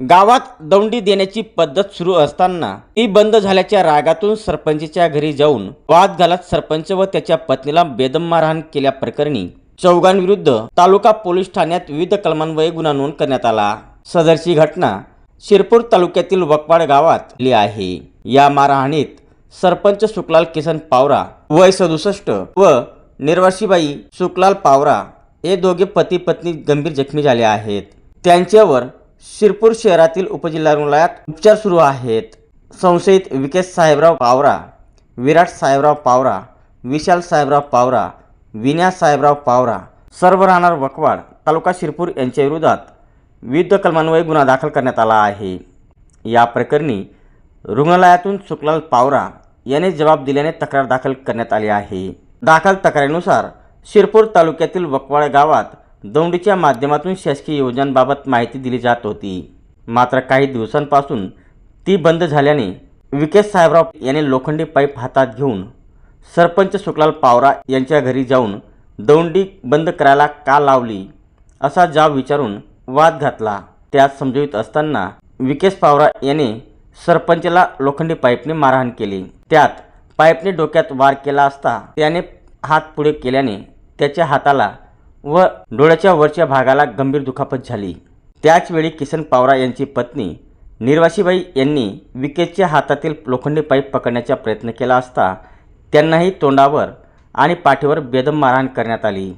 गावात दौंडी देण्याची पद्धत सुरू असताना ती बंद झाल्याच्या रागातून सरपंचच्या घरी जाऊन वाद घालत सरपंच व त्याच्या पत्नीला बेदम मारहाण केल्याप्रकरणी चौघांविरुद्ध तालुका पोलीस ठाण्यात विविध कलमांवये गुन्हा नोंद करण्यात आला. सदरची घटना शिरपूर तालुक्यातील वकवाड गावात आहे. या मारहाणीत सरपंच सुकलाल किसन पावरा वय सदुसष्ट व निर्वाशीबाई सुकलाल पावरा हे दोघे पती पत्नी गंभीर जखमी झाले आहेत. त्यांच्यावर शिरपूर शहरातील उपजिल्हा रुग्णालयात उपचार सुरू आहेत. संशयित विकेश साहेबराव पावरा विराट साहेबराव पावरा विशाल साहेबराव पावरा विन्या साहेबराव पावरा सर्व राहणार वकवाड तालुका शिरपूर यांच्या विरोधात विविध कलमान्वये गुन्हा दाखल करण्यात आला आहे. या प्रकरणी रुग्णालयातून सुखलाल पावरा याने जबाब दिल्याने तक्रार दाखल करण्यात आली आहे. दाखल तक्रारीनुसार शिरपूर तालुक्यातील वकवाड गावात दौंडीच्या माध्यमातून शासकीय योजनांबाबत माहिती दिली जात होती. मात्र काही दिवसांपासून ती बंद झाल्याने विकेश साहेबराव याने लोखंडी पाईप हातात घेऊन सरपंच सुखलाल पावरा यांच्या घरी जाऊन दौंडी बंद करायला का लावली असा जाब विचारून वाद घातला. त्यात समजवित असताना विकेश पावरा याने सरपंचला लोखंडी पाईपने मारहाण केली. त्यात पाईपने डोक्यात वार केला असता त्याने हात पुढे केल्याने त्याच्या हाताला व डोळ्याच्या वरच्या भागाला गंभीर दुखापत झाली. त्याचवेळी किसन पावरा यांची पत्नी निर्वाशीबाई यांनी विकेशच्या हातातील लोखंडी पाईप पकडण्याचा प्रयत्न केला असता त्यांनाही तोंडावर आणि पाठीवर बेदम मारहाण करण्यात आली.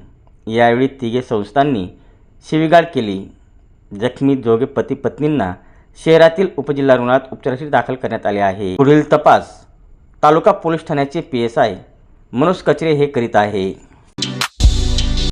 यावेळी तिघे संस्थांनी शिवीगाळ केली. जखमी दोघे पती पत्नींना शहरातील उपजिल्हा रुग्णालयात उपचारासाठी दाखल करण्यात आले आहे. पुढील तपास तालुका पोलीस ठाण्याचे P S I Manoj Kachare हे करीत आहे.